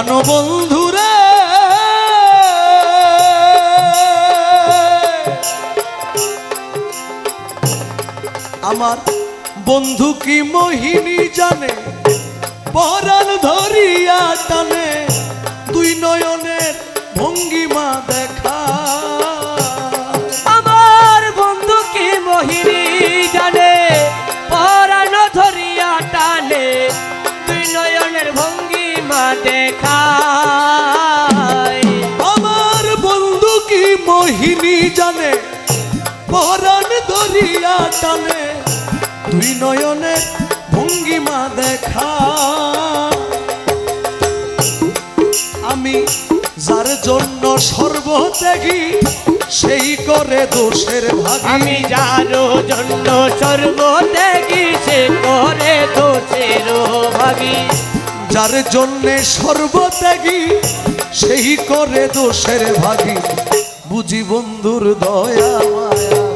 প্রাণবন্ধুরে আমার বন্ধু কি মোহিনী জানে? পরাণ ধরিয়া দেখায়। আমার বন্ধু কি মোহিনী জানে? পরাণ ধরিয়া টানে। দুই নয়নের ভঙ্গিমা দেখা আমি যার জন্য সর্বত্যাগী, সেই করে দোষের ভাগ। আমি যারো জন্য সর্বত্যাগী, সে করে দোষের ভাগী। যার জন্যে সর্বত্যাগী, সেই করে দোষের ভাগী। বুঝি বন্ধুর দয়া মায়া।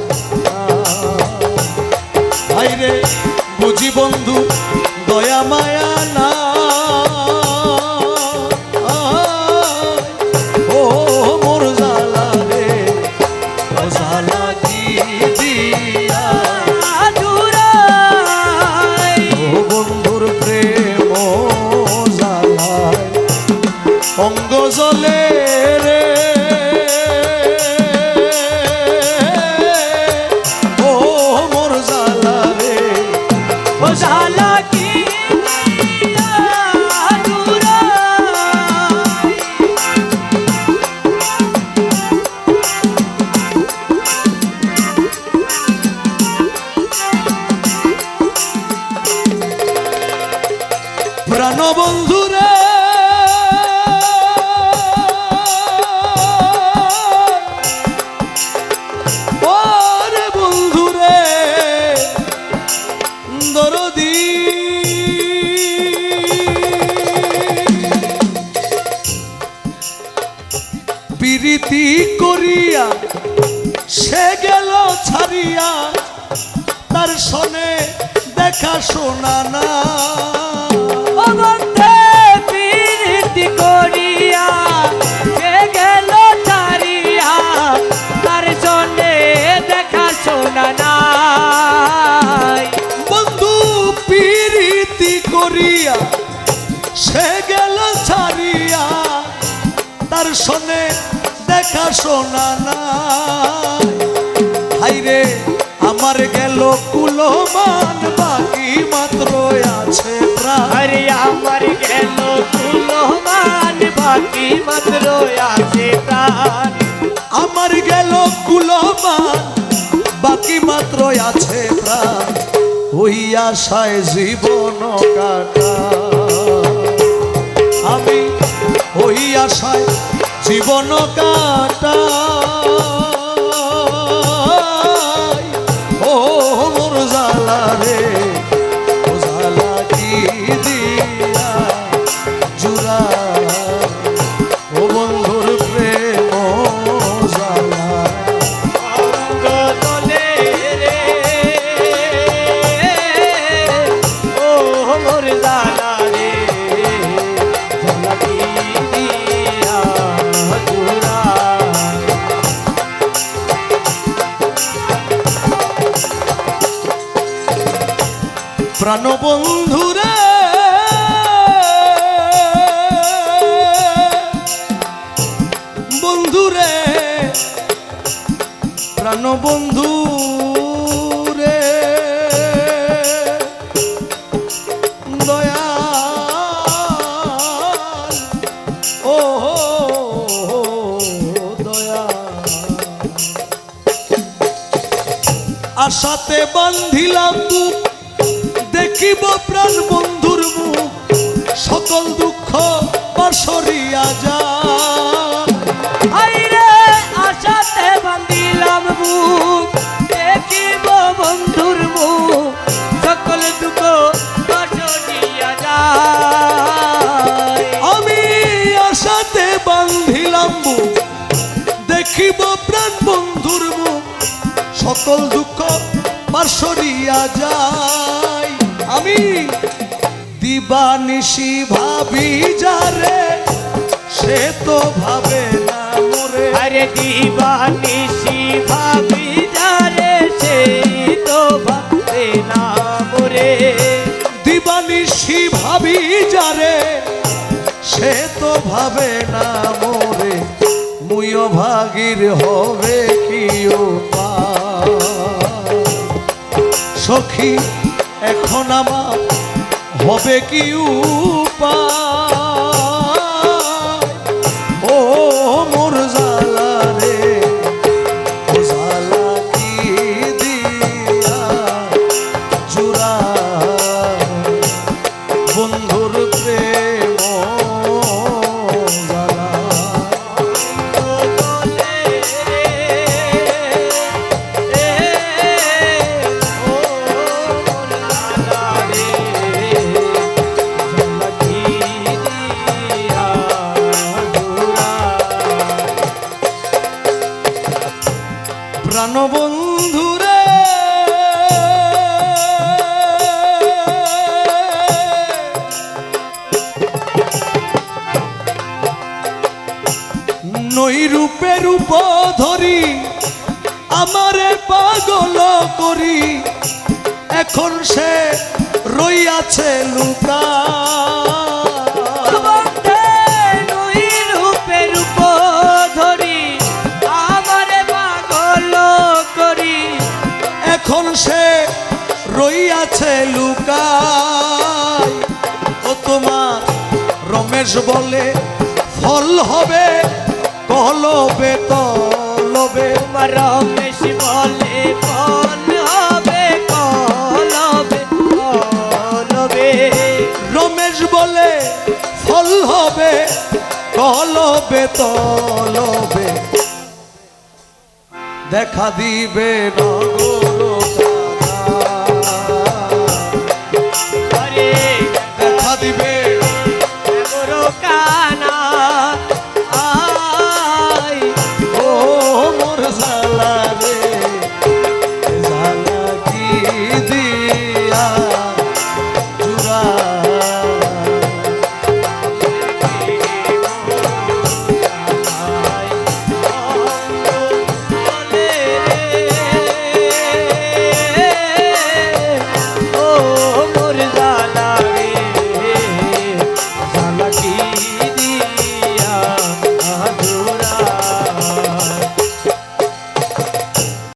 বুঝি বন্ধু, দয়া মায়া। অঙ্গ জলে রে। ও মোর জালা রে। ও জালা কি আদুরাই শোনা না। করিয়া সে গেল ছাড়িয়া তার সনে দেখা শোনা না হাইরে আমার গেল কুলমান বাকি মাত্র আছে আরে আমার গেল কুলমান বাকি মাত্র আছে প্রাণ। আমার গেল কুলমান বাকি মাত্র আছে প্রাণ। ওই আশায় জীবন কাটা। আমি ওই আশায় জীবন কাটা। জালা প্রাণবন্ধুরে বন্ধুরে। প্রাণবন্ধু রে দয়াল ও দয়া আশাতে বান্ধিলাম দেখিব প্রাণ বন্ধুর মুখ, সকল দুঃখ পাশরিয়া যা। আইরে, আশাতে বান্দিলাম বুক, দেখিব বন্ধুর মুখ, সকল দুঃখ পাশরিয়া যায় আমি আশাতে বান্ধিলাম বুক, দেখিব প্রাণ বন্ধুর মুখ, সকল পাশরিয়া যায় আমি দিবানিশি ভাবি যারে ভাবে না মোরে। আরে দিবানিসি ভাবি যারে সেই তো ভাবে না মোরে। দিবানিশি ভাবি যারে সে তো ভাবে না মোরে। মুইও ভাগির হবে কি উপায়? সখী এখন আমার হবে কি উপায়? রূপে ধরি আমারে পাগল করি। এখন সে রইয়াছে লুকা। আমারে পাগল করি। এখন সে রইয়াছে লুকাই ও তোমার রমেশ বলে ফল হবে। কলবে কলবে রমেশ বলে বল হবে কলবে কলবে রমেশ বলে ফল হবে কলবে তলবে দেখা দিবে নগর দেখা দিবে কান